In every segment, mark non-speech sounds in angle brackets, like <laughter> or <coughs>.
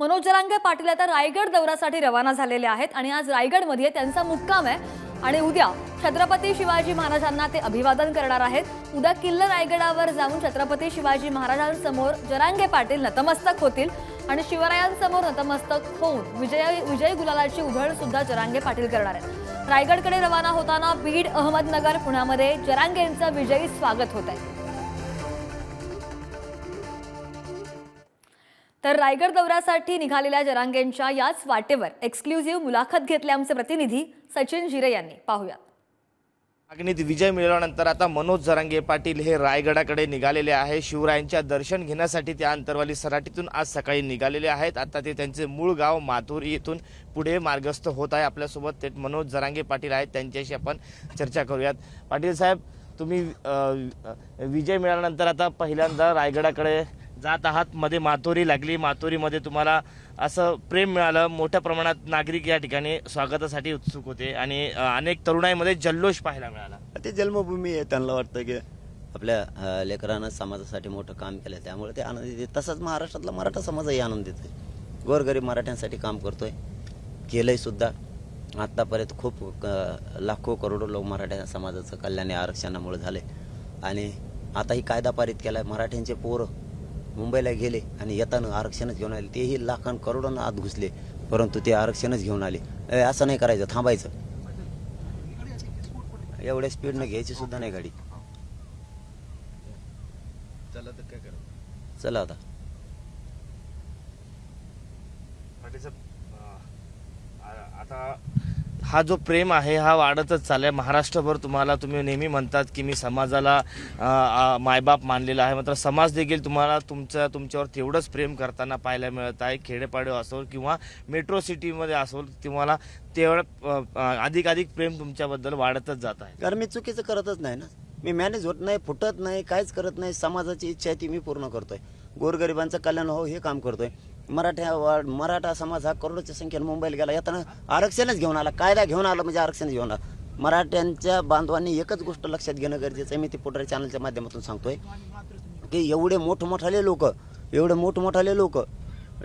मनोज जरांगे पाटील आता रायगड दौऱ्यासाठी रवाना झालेले आहेत आणि आज रायगडमध्ये त्यांचा मुक्काम आहे. आणि उद्या छत्रपती शिवाजी महाराजांना ते अभिवादन करणार आहेत. उद्या किल्ल रायगडावर जाऊन छत्रपती शिवाजी महाराजांसमोर जरांगे पाटील नतमस्तक होतील. आणि शिवरायांसमोर नतमस्तक होऊन विजय विजय गुलालाची उधळ सुद्धा जरांगे पाटील करणार आहेत. रायगडकडे रवाना होताना बीड अहमदनगर पुण्यामध्ये जरांगेंचं विजयी स्वागत होत आहे तर रायगड दौऱ्यासाठी निघालेल्या जरांगेंच्या याच वाटेवर एक्सक्लुझिव्ह मुलाखत घेतली आमचे प्रतिनिधी सचिन जिरे यांनी. पाहूया. मागणीत विजय मिळवल्यानंतर आता मनोज जरांगे पाटील हे रायगडाकडे निघालेले आहे. शिवरायांच्या दर्शन घेण्यासाठी त्या अंतरवाली सराटीतून आज सकाळी निघालेले आहेत. आता ते त्यांचे मूळ गाव माथुरी येथून पुढे मार्गस्थ होत आहे. आपल्यासोबत ते मनोज जरांगे पाटील आहेत. त्यांच्याशी आपण चर्चा करूयात. पाटील साहेब तुम्ही विजय मिळाल्यानंतर आता पहिल्यांदा रायगडाकडे जात आहात मध्ये माथोरी लागली. माथोरीमध्ये तुम्हाला असं प्रेम मिळालं. मोठ्या प्रमाणात नागरिक या ठिकाणी स्वागतासाठी उत्सुक होते आणि अनेक तरुणाईमध्ये जल्लोष पाहायला मिळाला. ते जन्मभूमी आहे त्यांना वाटतं की आपल्या लेकरानं समाजासाठी मोठं काम केलं त्यामुळे ते आनंदित आहे तसंच महाराष्ट्रातला मराठा समाजही आनंदित आहे. गोरगरीब मराठ्यांसाठी काम करतोय. केलंय सुद्धा. आत्तापर्यंत खूप लाखो करोडो लोक मराठा समाजाचं कल्याण आरक्षणामुळे झाले. आणि आता ही कायदा पारित केला आहे मराठ्यांचे पोरं मुंबईला गेले आणि येताना आरक्षणच घेऊन आले. तेही लाखां करोडांना आत घुसले परंतु ते आरक्षणच घेऊन आले. असं नाही करायचं थांबायचं. एवढ्या स्पीडनं घ्यायची सुद्धा नाही गाडी. चला तर काय करा चला आता. पाटील साहेब, आता हा जो प्रेम आहे हा वाढतच चाललाय. महाराष्ट्रभर तुम्हाला तुम्ही नेहमी म्हणतात की मी समाजाला मायबाप मानलेला आहे. मात्र समाज देखील तुम्हाला तुमचं तुमच्यावर तेवढंच प्रेम करताना पाहायला मिळत आहे. खेडेपाडे असो किंवा मेट्रो सिटीमध्ये असो तुम्हाला तेवढं अधिकाधिक अधिक अधिक प्रेम तुमच्याबद्दल वाढतच जात आहे. कारण मी चुकीचं करतच नाही ना. मी मॅनेज होत नाही फुटत नाही काहीच करत नाही. समाजाची इच्छा आहे ती मी पूर्ण करतोय. गोरगरिबांचं कल्याण हो हे काम करतोय. मराठा वा- मराठा समाज हा करोडोच्या संख्येने मुंबईला गेला. येताना आरक्षणच घेऊन आला. कायदा घेऊन आला म्हणजे आरक्षण घेऊन आला. मराठ्यांच्या बांधवांनी एकच गोष्ट लक्षात घेणं गरजेचं आहे. मी ती पोटरी चॅनलच्या माध्यमातून सांगतोय की एवढे मोठमोठाले लोक एवढे मोठमोठाले लोक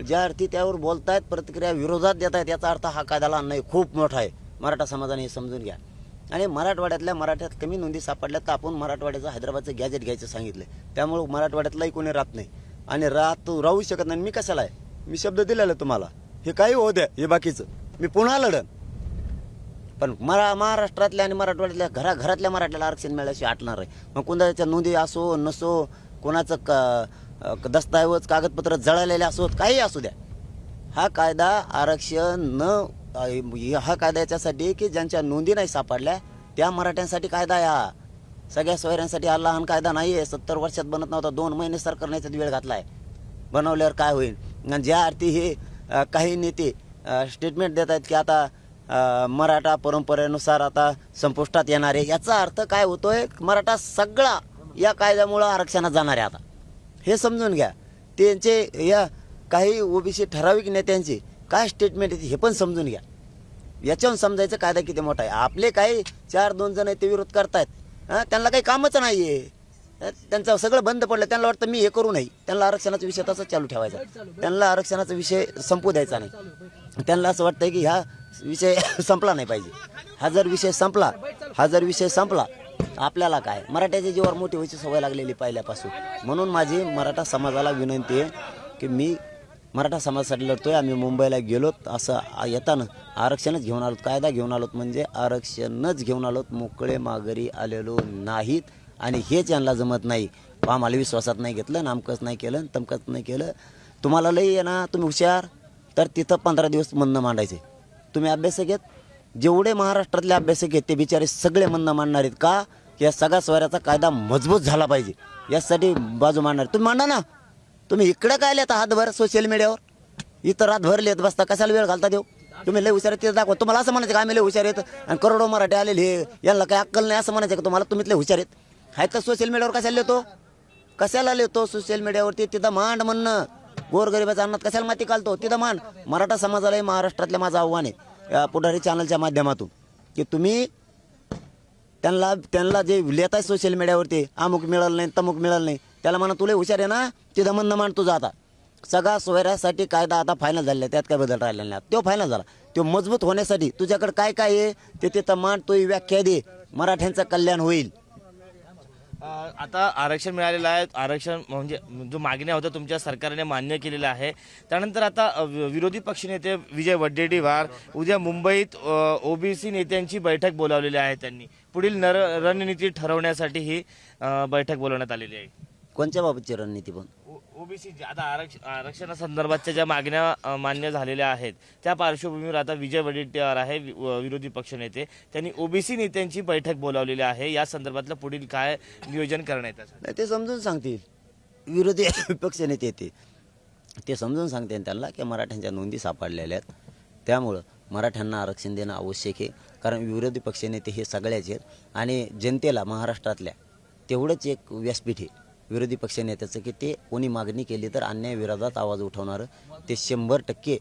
ज्या अर्थी त्यावर बोलतायत प्रतिक्रिया विरोधात देत आहेत याचा अर्थ हा कायद्याला नाही खूप मोठा आहे. मराठा समाजाने हे समजून घ्या. आणि मराठवाड्यातल्या मराठ्यात कमी नोंदी सापडल्या तर आपण मराठवाड्याचं हैदराबादचं गॅजेट घ्यायचं सांगितलं त्यामुळं मराठवाड्यातलाही कोणी राहत नाही. आणि राहत राहू शकत नाही. मी कशाला आहे? मी शब्द दिलेला तुम्हाला. हे काही होऊ द्या हे बाकीचं. मी पुन्हा लढन. पण मरा महाराष्ट्रातल्या आणि मराठवाड्यातल्या घरा घरातल्या मराठ्याला आरक्षण मिळाल्याशिवाय आटणार आहे. मग कोणाच्या नोंदी असो नसो कोणाचं क दस्तऐवज कागदपत्र जळालेले असोत काही असू द्या. हा कायदा आरक्षण न हा कायदा याच्यासाठी की ज्यांच्या नोंदी नाही सापडल्या त्या मराठ्यांसाठी कायदा आहे हा. सगळ्या सोयऱ्यांसाठी हा लहान कायदा नाही आहे सत्तर वर्षात बनत नव्हता दोन महिने सरकारने याच्यात वेळ आहे बनवल्यावर काय होईल? ज्या अर्थी हे काही नेते स्टेटमेंट देत आहेत की आता मराठा परंपरेनुसार आता संपुष्टात येणार. आहे याचा अर्थ काय होतोय? मराठा सगळा या कायद्यामुळं आरक्षणात जाणार आहे आता. हे समजून घ्या. त्यांचे या काही ओबीसी ठराविक नेत्यांचे काय स्टेटमेंट येते हे पण समजून घ्या. याच्यावर समजायचं कायदा किती मोठा आहे. आपले काही चार दोन जण आहेत ते विरोध करतायत. हा, त्यांना काही कामच नाही आहे त्यांचं सगळं बंद पडलं त्यांना वाटतं मी हे करू नाही त्यांना आरक्षणाचा विषय तसाच चालू ठेवायचा. त्यांना आरक्षणाचा विषय संपू द्यायचा नाही. त्यांना असं वाटतं की हा विषय <laughs> संपला नाही पाहिजे. हा जर विषय संपला हा जर विषय संपला आपल्याला काय? मराठ्याच्या जीवावर मोठी व्हायची सवय लागलेली पहिल्यापासून. म्हणून माझी मराठा समाजाला विनंती आहे की मी मराठा समाजासाठी लढतोय आम्ही मुंबईला गेलोत असं येताना आरक्षणच घेऊन आलोत. कायदा घेऊन आलोत म्हणजे आरक्षणच घेऊन आलोत. मोकळे माघारी आलेलो नाहीत. आणि हेच यांना जमत नाही. आम्हाला विश्वासात नाही घेतलं नामकच नाही केलं तमकच नाही केलं. तुम्हाला लई आहे ना तुम्ही हुशार. तर तिथं पंधरा दिवस म्हणणं मांडायचे. तुम्ही अभ्यास घेत. जेवढे महाराष्ट्रातले अभ्यासक आहेत ते बिचारे सगळे म्हणणं मांडणार आहेत का? या सगळ्या स्वऱ्याचा कायदा मजबूत झाला पाहिजे. यासाठी बाजू मांडणार. तुम्ही मांडा ना. तुम्ही इकडं काय लिहिता हातभर सोशल मीडियावर इथं रातभर लिहित बसता. कशाला वेळ घालता देऊ तुम्ही लय हुशार तिथं दाखवा. तुम्हाला असं म्हणायचं का आम्ही लय हुशार आहेत? आणि करोडो मराठी आलेले हे यांना काय अक्कल नाही असं म्हणायचं का तुम्हाला? तुम्ही लय हुशार आहेत. आहे का सोशल मीडियावर कशाला लिहितो? कशाला लिहितो सोशल मीडियावरती तिथं मांड म्हणणं. गोरगरिबाचा अन्नात कशाला माती घालतो? तिथं मांड. मराठा समाजालाही महाराष्ट्रातल्या माझं आव्हान आहे. पुढारी चॅनलच्या माध्यमातून. की तुम्ही त्यांना त्यांना जे लिहित आहे सोशल मीडियावरती अमुक मिळालं नाही तमुक मिळालं नाही त्याला म्हणा तुला हुशार आहे ना? तिथं म्हणणं मान तुझं आता. सगळा सोयऱ्यासाठी कायदा आता फायनल झालेला आहे. त्यात काय बदल राहिलेला नाही. तो फायनल झाला. तो मजबूत होण्यासाठी तुझ्याकडे काय काय आहे? ते तिथं मान तो व्याख्या दे. मराठ्यांचं कल्याण होईल. आता आरक्षण मिळालेलं आहे. आरक्षण म्हणजे जो मागण्या होत्या तुमच्या सरकारने मान्य केलेलं आहे. त्यानंतर आता विरोधी पक्षनेते विजय वड्डेटीवार उद्या मुंबईत ओबीसी नेत्यांची बैठक बोलावलेली आहे त्यांनी. पुढील नर रणनीती ठरवण्यासाठी ही बैठक बोलवण्यात आलेली आहे. कोणत्या बाबतची रणनीती पण? ओबीसी आता आरक्ष आरक्षणासंदर्भातच्या ज्या मागण्या मान्य झालेल्या आहेत त्या पार्श्वभूमीवर आता विजय वडेट्टीवार आहे वि- विरोधी पक्षनेते त्यांनी ओबीसी नेत्यांची बैठक बोलावलेली आहे. या संदर्भातलं पुढील काय नियोजन करण्यात येतं नाही, ते समजून सांगतील. विरोधी <coughs> पक्षनेते ते. ते समजून सांगते त्यांना की मराठ्यांच्या नोंदी सापडलेल्या आहेत. त्यामुळं मराठ्यांना आरक्षण देणं आवश्यक आहे. कारण विरोधी पक्षनेते हे सगळ्याचे आणि जनतेला महाराष्ट्रातल्या तेवढंच एक व्यासपीठ आहे. विरोधी पक्षनेत्याचं की ते कोणी मागणी केली तर अन्यायविरोधात आवाज उठवणारं. ते शंभर टक्के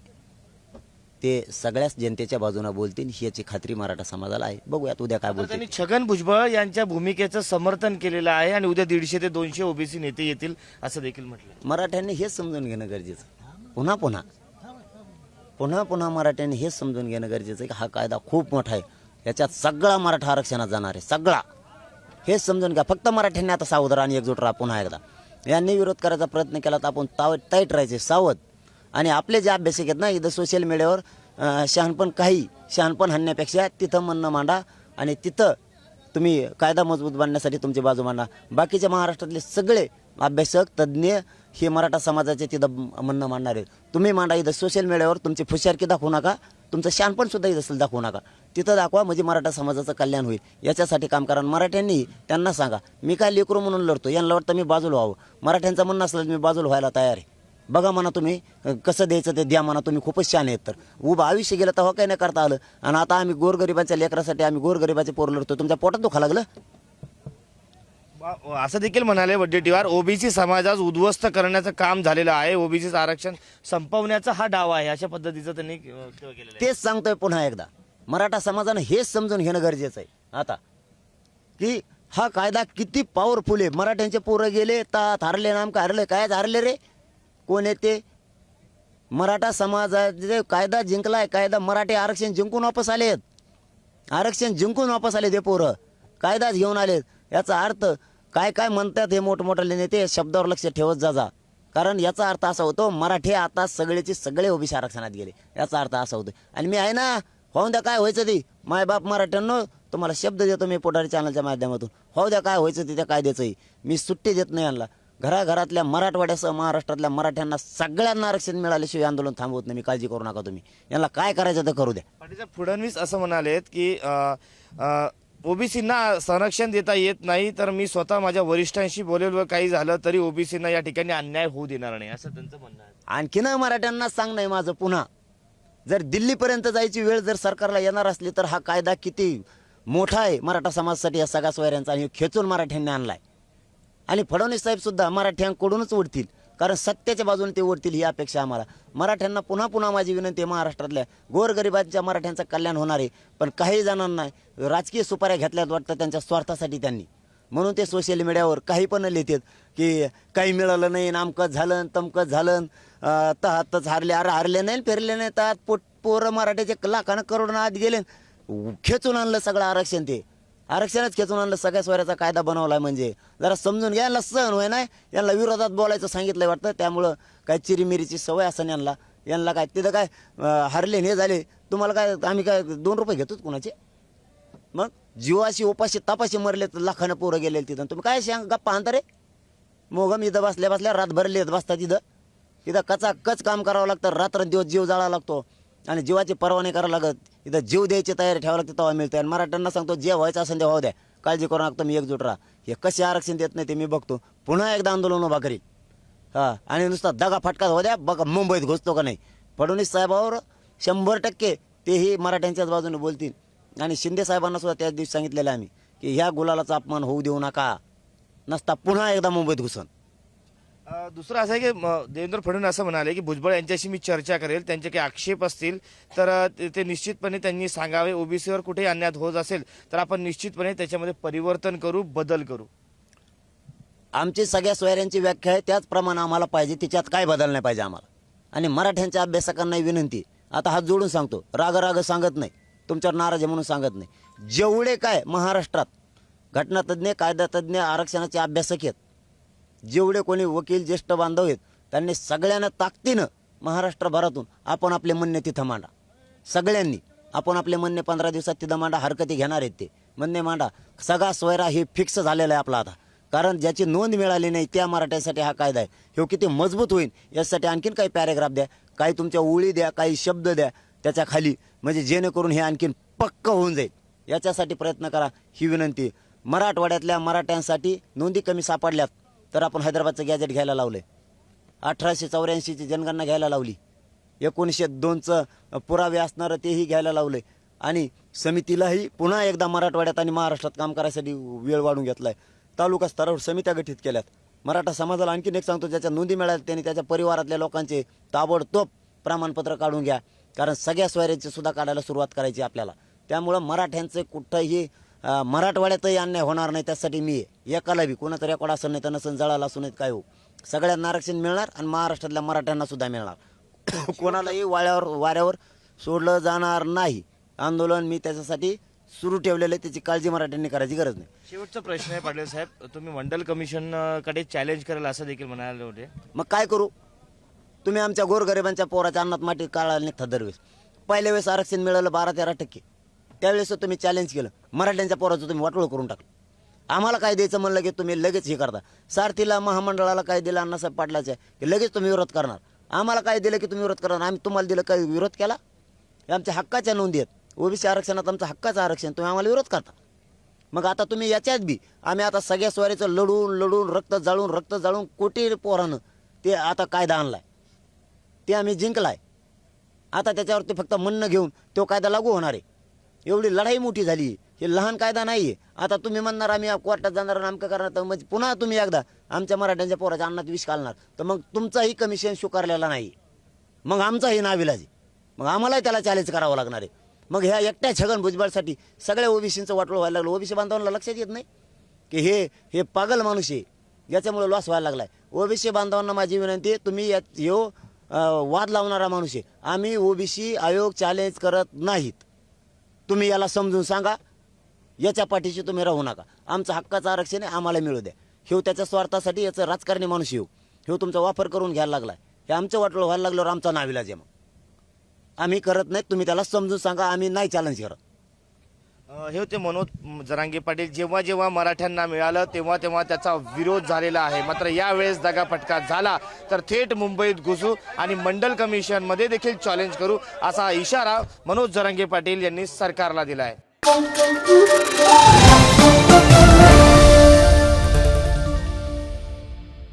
ते सगळ्याच जनतेच्या बाजूने बोलतील याची खात्री मराठा समाजाला आहे. बघूयात उद्या काय त्यांनी छगन भुजबळ यांच्या भूमिकेचं समर्थन केलेलं आहे आणि उद्या दीडशे ते दोनशे ओबीसी नेते येतील असं देखील म्हटलं. मराठ्यांनी हेच समजून घेणं गरजेचं. पुन्हा पुन्हा पुन्हा पुन्हा मराठ्यांनी हेच समजून घेणं गरजेचं आहे की हा कायदा खूप मोठा आहे. याच्यात सगळा मराठा आरक्षणात जाणार आहे सगळा. हेच समजून घ्या. फक्त मराठ्यांनी आता सावध आणि एकजूट राहा पुन्हा एकदा. यांनी विरोध करायचा प्रयत्न केला तर आपण ताव टाईट राहायचे सावध. आणि आपले जे अभ्यासक आहेत ना इथं सोशल मीडियावर शहाणपण काही शहाणपण हाणण्यापेक्षा तिथं म्हणणं मांडा आणि तिथं तुम्ही कायदा मजबूत बांधण्यासाठी तुमची बाजू मांडा. बाकीच्या महाराष्ट्रातले सगळे अभ्यासक तज्ज्ञ हे मराठा समाजाचे तिथं म्हणणं मांडणार आहेत. तुम्ही मांडा इथं सोशल मीडियावर तुमची फुशारकी दाखवू नका. तुमचं शानपण सुद्धा इथं असेल दाखवू नका. तिथं दाखवा म्हणजे मराठा समाजाचं कल्याण होईल. याच्यासाठी काम करा. आणि मराठ्यांनी त्यांना सांगा मी काय लेकरू म्हणून लढतो? यांना वाटतं मी बाजूला व्हावं. मराठ्यांचं म्हणणं असलं तर मी बाजूला व्हायला तयार आहे. बघा म्हणा तुम्ही कसं द्यायचं ते द्या म्हणा. तुम्ही खूपच छान आहेत तर. उभं आयुष्य गेलं तर हो काही नाही करता आलं. आणि आता आम्ही गोरगरिबाच्या लेकरासाठी आम्ही गोरगरिबाचे पोर लढतो. तुमच्या पोटात दुखा लागलं? असं देखील म्हणाले वड्डेटीवार ओबीसी समाजास उद्ध्वस्त करण्याचं काम झालेलं आहे. ओबीसी आरक्षण संपवण्याचा हा डाव आहे अशा पद्धतीचं त्यांनी केलेलं आहे. तेच सांगतोय पुन्हा एकदा. मराठा समाजानं हेच समजून घेणं गरजेचं आहे. आता की हा कायदा किती पॉवरफुल आहे. मराठ्यांचे पोरं गेले तात हारले नाम का हरले काय हारले रे? कोण येते मराठा समाजाचे कायदा जिंकलाय कायदा मराठी आरक्षण जिंकून वापस आलेत. आरक्षण जिंकून वापस आले ते पोरं. कायदाच घेऊन आलेत. याचा अर्थ काय काय म्हणतात हे मोठमोठाले नेते शब्दावर लक्ष ठेवत जा जा. कारण याचा अर्थ असा होतो मराठी आता सगळेचे सगळे ओबीसी आरक्षणात गेले. याचा अर्थ असा होतो. आणि मी आहे ना होऊन द्या काय व्हायचं ते. मायबाप मराठ्यांनो तुम्हाला शब्द देतो मी पोटारी चॅनलच्या माध्यमातून. होऊ द्या काय व्हायचं तिथे काय द्यायचंही मी सुट्टी देत नाही यांना. घराघरातल्या मराठवाड्यासह महाराष्ट्रातल्या मराठ्यांना सगळ्यांना आरक्षण मिळाल्याशिवाय आंदोलन थांबवत नाही. मी काळजी करू नका तुम्ही. यांना काय करायचं तर करू द्या. फडणवीस असं म्हणालेत की ओबीसींना संरक्षण देता येत नाही तर मी स्वतः माझ्या वरिष्ठांशी बोलेल व काही झालं तरी ओबीसींना या ठिकाणी अन्याय होऊ देणार नाही असं त्यांचं म्हणणं आहे. आणखीन मराठ्यांना सांग नाही माझं पुन्हा. जर दिल्लीपर्यंत जायची वेळ जर सरकारला येणार असली तर हा कायदा किती मोठा आहे मराठा समाजासाठी या सगळ्या सोयऱ्यांचा. आणि खेचून मराठ्यांनी आणलाय. आणि फडणवीस साहेबसुद्धा मराठ्यांकडूनच उडतील. कारण सत्याच्या बाजूने ते ओढतील ही अपेक्षा आम्हाला. मराठ्यांना पुन्हा पुन्हा माझी विनंती आहे महाराष्ट्रातल्या गोरगरिबांच्या मराठ्यांचं कल्याण होणार आहे. पण काही जणांना राजकीय सुपाऱ्या घेतल्यात वाटतं त्यांच्या स्वार्थासाठी त्यांनी. म्हणून ते सोशल मीडियावर काही पण लिहितात की काही मिळालं नाही नामकत झालं तमकत झालं अं, तहातच हारले अरे हारले नाही फिरले नाही तर पोट पोरं मराठ्याचे लाखानं करोडनं आत गेले. खेचून आणलं सगळं आरक्षण ते. आरक्षणच खेचून आणलं सगळ्या स्वराचा कायदा बनवलाय म्हणजे. जरा समजून घ्या यांना सहन होय नाही. यांना विरोधात बोलायचं सांगितलंय वाटतं त्यामुळं काय चिरीमिरीची सवय असं यांना. यांना काय तिथं काय हरले हे झाले तुम्हाला काय आम्ही काय दोन रुपये घेतोच कुणाचे? मग? जीवाशी उपाशी तापाशी मरले तर लाखानं पोरं गेले तिथं. तुम्ही काय सांग गप्पा आणता रे? मोगम इथं बसल्या बसल्या रातभर लिहित बसतात तिथं. इथं कचा कच काम करावं लागतं रात्र दिवस जीव जाळा लागतो. आणि जीवाची पर्वा नाही करावं लागत. इथं जीव द्यायची तयारी ठेवावं लागते तेव्हा मिळते. आणि मराठ्यांना सांगतो जे व्हायचं असेल ते व्हावं द्या. काळजी करू नका मी एकजूट राहा. हे कसे आरक्षण देत नाही ते मी बघतो. पुन्हा एकदा आंदोलन उभा करीन. हां आणि नुसता दगा फटका हो द्या बघा मुंबईत घुसतो का नाही. फडणवीस साहेबावर शंभर टक्के तेही मराठ्यांच्याच बाजूने बोलतील. आणि शिंदे साहेबांना सुद्धा त्याच दिवशी सांगितलेलं आम्ही की ह्या गुलालाचा अपमान होऊ देऊ नका. नसता पुन्हा एकदा मुंबईत घुसन. दुसरं असं आहे की म, देवेंद्र फडणवीस असं म्हणाले की भुजबळ यांच्याशी मी चर्चा करेल त्यांचे काही आक्षेप असतील तर ते- ते निश्चितपणे त्यांनी सांगावे. ओबीसीवर कुठेही अन्याय होत असेल तर आपण निश्चितपणे त्याच्यामध्ये परिवर्तन करू बदल करू. आमची सगळ्या सोयऱ्यांची व्याख्या आहे त्याचप्रमाणे आम्हाला पाहिजे तिच्यात काय बदल नाही पाहिजे आम्हाला. आणि मराठ्यांच्या अभ्यासकांना विनंती आता हात जोडून सांगतो राग राग सांगत नाही तुमच्यावर नाराज आहे म्हणून सांगत नाही. जेवढे काय महाराष्ट्रात घटनातज्ञ कायदातज्ञ आरक्षणाचे अभ्यासक आहेत जेवढे कोणी वकील ज्येष्ठ बांधव आहेत त्यांनी सगळ्यांना ताकदीनं महाराष्ट्रभरातून आपण आपले म्हणणे तिथं मांडा. सगळ्यांनी आपण आपले म्हणणे पंधरा दिवसात तिथं मांडा हरकती घेणार आहेत ते. म्हणणे मांडा सगळा सोयरा हे फिक्स झालेला आहे आपला आता. कारण ज्याची नोंद मिळाली नाही त्या मराठ्यासाठी हा कायदा आहे. हे हो किती मजबूत होईल यासाठी आणखीन काही पॅरेग्राफ द्या काही तुमच्या ओळी द्या काही शब्द द्या त्याच्याखाली. म्हणजे जेणेकरून हे आणखीन पक्क होऊन जाईल. याच्यासाठी प्रयत्न करा ही विनंती मराठवाड्यातल्या मराठ्यांसाठी नोंदी कमी सापडल्यात. तर आपण हैदराबादचं गॅजेट घ्यायला लावलं आहे अठराशे चौऱ्याऐंशीची जनगणना घ्यायला लावली. एकोणीसशे दोनचं पुरावे असणारं तेही घ्यायला लावलं आहे आणि समितीलाही पुन्हा एकदा मराठवाड्यात आणि महाराष्ट्रात काम करायसाठी वेळ वाढून आहे तालुका स्तरावर समित्या गठीत केल्यात. मराठा समाजाला आणखीन एक सांगतो ज्याच्या नोंदी मिळाल्या त्याने त्याच्या परिवारातल्या लोकांचे ताबडतोब प्रमाणपत्र काढून घ्या. कारण सगळ्या सोयऱ्यांची सुद्धा काढायला सुरुवात करायची आपल्याला. त्यामुळं मराठ्यांचं कुठंही मराठवाड्यातही अन्याय होणार नाही त्यासाठी मी. एकाला बी कोणाचं रेकॉर्ड असं नाही तर नसन जळाला असून काय हो. सगळ्यांना आरक्षण मिळणार आणि महाराष्ट्रातल्या मराठ्यांना सुद्धा मिळणार. <coughs> कोणालाही वाऱ्यावर वाऱ्यावर सोडलं जाणार नाही. आंदोलन मी त्याच्यासाठी सुरू ठेवलेलं आहे त्याची काळजी मराठ्यांनी करायची गरज नाही. शेवटचा प्रश्न आहे पाटील साहेब तुम्ही मंडल कमिशन अं, कडे चॅलेंज कराल असं देखील म्हणाले होते. मग काय करू? तुम्ही आमच्या गोरगरिबांच्या पोराच्या अन्नात माटी काढायला निघता दरवेळेस. पहिल्या वेळेस आरक्षण मिळालं बारा तेरा टक्के. त्यावेळेस तुम्ही चॅलेंज केलं. मराठ्यांच्या पोराचं तुम्ही वाटोळ करून टाकलं. आम्हाला काय द्यायचं म्हणलं की तुम्ही लगेच हे करता. सारथीला महामंडळाला काय दिलं अण्णासाहेब पाटलाचं की लगेच तुम्ही विरोध करणार. आम्हाला काय दिलं की तुम्ही विरोध करणार? आम्ही तुम्हाला दिलं काय विरोध केला? आमच्या हक्काच्या नोंदी आहेत. ओबीसी आरक्षणात आमचं हक्काचं आरक्षण तुम्ही आम्हाला विरोध करता. मग आता तुम्ही याच्यात बी आम्ही आता सगळ्या स्वारीचं लढून लढून रक्त जाळून रक्त जाळून कोटी पोरानं ते आता कायदा आणलाय. ते आम्ही जिंकलाय. आता त्याच्यावरती फक्त म्हणणं घेऊन तो कायदा लागू होणार आहे. एवढी लढाई मोठी झाली. हे लहान कायदा नाही आहे आता तुम्ही म्हणणार आम्ही कोर्टात जाणार आणि आमकं करणार. तर म्हणजे पुन्हा तुम्ही एकदा आमच्या मराठ्यांच्या पोराच्या अन्नात विष घालणार. तर मग तुमचाही कमिशन स्वीकारलेला नाही. मग आमचाही नाविलाज मग आम्हालाही त्याला चॅलेंज करावं लागणार आहे. मग ह्या एकट्या छगन भुजबळसाठी सगळ्या ओबीसींचं वाटलं व्हायला लागलं. ओबीसी बांधवांना लक्षात येत नाही? की हे हे पागल माणूस आहे. याच्यामुळे लॉस व्हायला लागलाय. ओबीसी बांधवांना माझी विनंती आहे तुम्ही यात ह्यो वाद लावणारा माणूस आहे. आम्ही ओबीसी आयोग चॅलेंज करत नाहीत. तुम्ही याला समजून सांगा. याच्या पाठीशी तुम्ही राहू नका. आमचं हक्काचं आरक्षण आहे आम्हाला मिळू द्या. ह्यो त्याच्या स्वार्थासाठी याचं राजकारणी माणूस येऊ. ह्यो तुमचा वापर करून घ्यायला लागला हे आमचं वाटलं व्हायला लागल्यावर आमचा नाविलाज आहे मग. आम्ही करत नाही तुम्ही त्याला समजून सांगा आम्ही नाही चॅलेंज करत. हे होते मनोज जरांगे पाटील. जेव्हा जेव्हा मराठ्यांना मिळालं तेव्हा तेव्हा त्याचा विरोध झालेला आहे. मात्र यावेळेस दगाफटका झाला तर थेट मुंबईत घुसू आणि मंडल कमिशनमध्ये देखील चॅलेंज करू असा इशारा मनोज जरांगे पाटील यांनी सरकारला दिला आहे